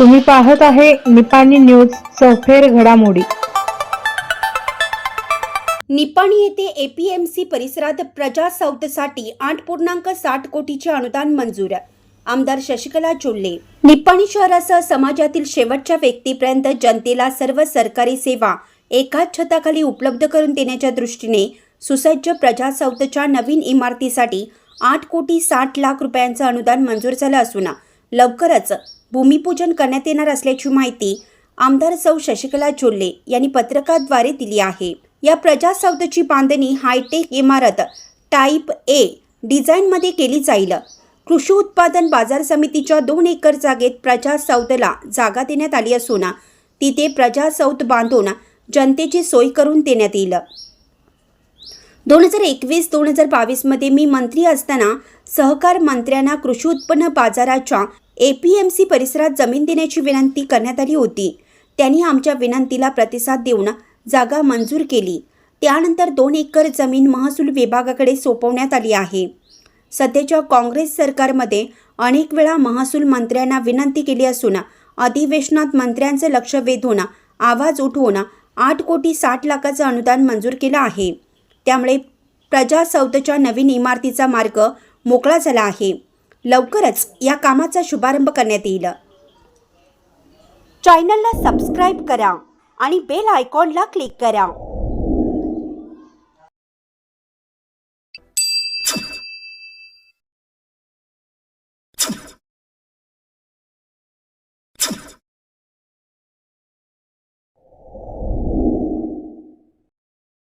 तुम्ही पाहत आहे निपाणी न्यूज सफेर घडामोडी. निपाणी येथे एपीएमसी परिसरात प्रजा सौतसाठी आठ पूर्णांक साठ कोटीचे अनुदान मंजूर. आमदार शशिकला चोल्ले निपाणी शहरासह समाजातील शेवटच्या व्यक्तीपर्यंत जनतेला सर्व सरकारी सेवा एकाच छताखाली उपलब्ध करून देण्याच्या दृष्टीने सुसज्ज प्रजा सौतच्या नवीन इमारतीसाठी आठ कोटी साठ लाख रुपयांचं अनुदान मंजूर झालं असून लवकरच भूमिपूजन करण्यात येणार असल्याची माहिती आमदार सौ शशिकला चोल्ले यांनी पत्रकाद्वारे दिली आहे. या प्रजासौधची बांधणी हायटेक इमारत टाईप ए डिझाईनमध्ये केली जाईल. कृषी उत्पादन बाजार समितीच्या दोन एकर जागेत प्रजासौधला जागा देण्यात आली असून तिथे प्रजासौध बांधून जनतेची सोय करून देण्यात येईल. दोन हजार एकवीस दोन हजार बावीसमध्ये मी मंत्री असताना सहकार मंत्र्यांना कृषी उत्पन्न बाजाराच्या ए पी एम सी परिसरात जमीन देण्याची विनंती करण्यात आली होती. त्यांनी आमच्या विनंतीला प्रतिसाद देऊन जागा मंजूर केली. त्यानंतर दोन एकर जमीन महसूल विभागाकडे सोपवण्यात आली आहे. सध्याच्या काँग्रेस सरकारमध्ये अनेक वेळा महसूल मंत्र्यांना विनंती केली असून अधिवेशनात मंत्र्यांचं लक्ष वेधून आवाज उठवून आठ कोटी साठ लाखाचं अनुदान मंजूर केलं आहे. त्यामुळे प्रजासौतच्या नवीन इमारतीचा मार्ग मोकळा झाला आहे. लवकरच या कामाचा शुभारंभ करण्यात येईल. चॅनलला सबस्क्राईब करा आणि बेल आयकॉनला क्लिक करा.